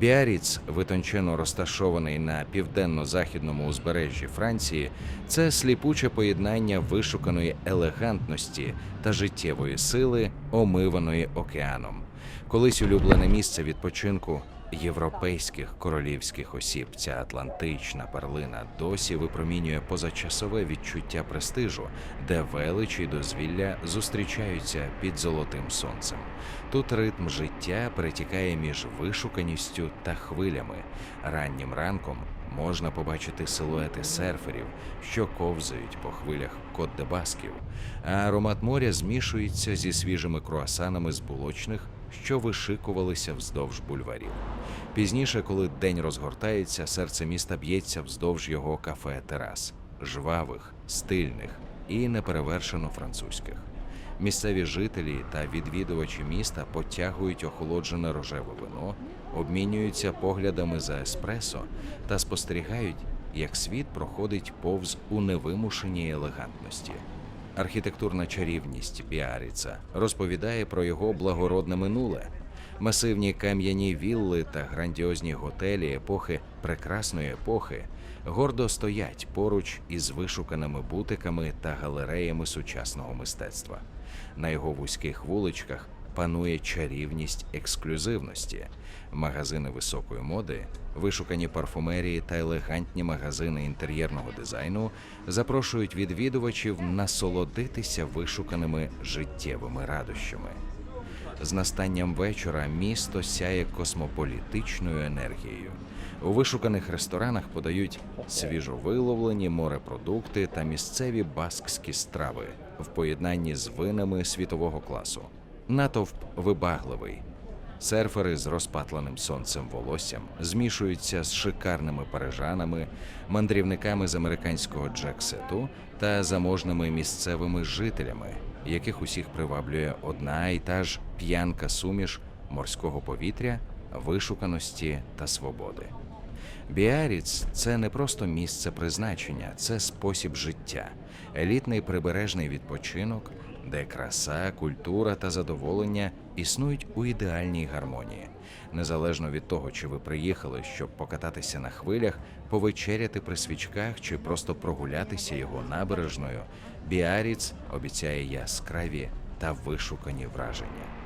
Біаріц, витончено розташований на південно-західному узбережжі Франції, це сліпуче поєднання вишуканої елегантності та життєвої сили, омиваної океаном. Колись улюблене місце відпочинку європейських королівських осіб. Ця атлантична перлина досі випромінює позачасове відчуття престижу, де велич і дозвілля зустрічаються під золотим сонцем. Тут ритм життя перетікає між вишуканістю та хвилями. Раннім ранком можна побачити силуети серферів, що ковзають по хвилях Кот-де-Басків, а аромат моря змішується зі свіжими круасанами з булочних, що вишикувалися вздовж бульварів. Пізніше, коли день розгортається, серце міста б'ється вздовж його кафе терас, жвавих, стильних і неперевершено французьких. Місцеві жителі та відвідувачі міста потягують охолоджене рожеве вино, обмінюються поглядами за еспресо та спостерігають, як світ проходить повз у невимушеній елегантності. Архітектурна чарівність Біаріца розповідає про його благородне минуле. Масивні кам'яні вілли та грандіозні готелі епохи прекрасної епохи гордо стоять поруч із вишуканими бутиками та галереями сучасного мистецтва. На його вузьких вуличках панує чарівність ексклюзивності. Магазини високої моди, вишукані парфумерії та елегантні магазини інтер'єрного дизайну запрошують відвідувачів насолодитися вишуканими життєвими радощами. З настанням вечора місто сяє космополітичною енергією. У вишуканих ресторанах подають свіжовиловлені морепродукти та місцеві баскські страви в поєднанні з винами світового класу. Натовп вибагливий. Серфери з розпатленим сонцем волоссям змішуються з шикарними парижанами, мандрівниками з американського джексету та заможними місцевими жителями, яких усіх приваблює одна і та ж п'янка суміш морського повітря, вишуканості та свободи. Біаріц це не просто місце призначення, це спосіб життя, елітний прибережний відпочинок, де краса, культура та задоволення існують у ідеальній гармонії. Незалежно від того, чи ви приїхали, щоб покататися на хвилях, повечеряти при свічках чи просто прогулятися його набережною, Біаріц обіцяє яскраві та вишукані враження.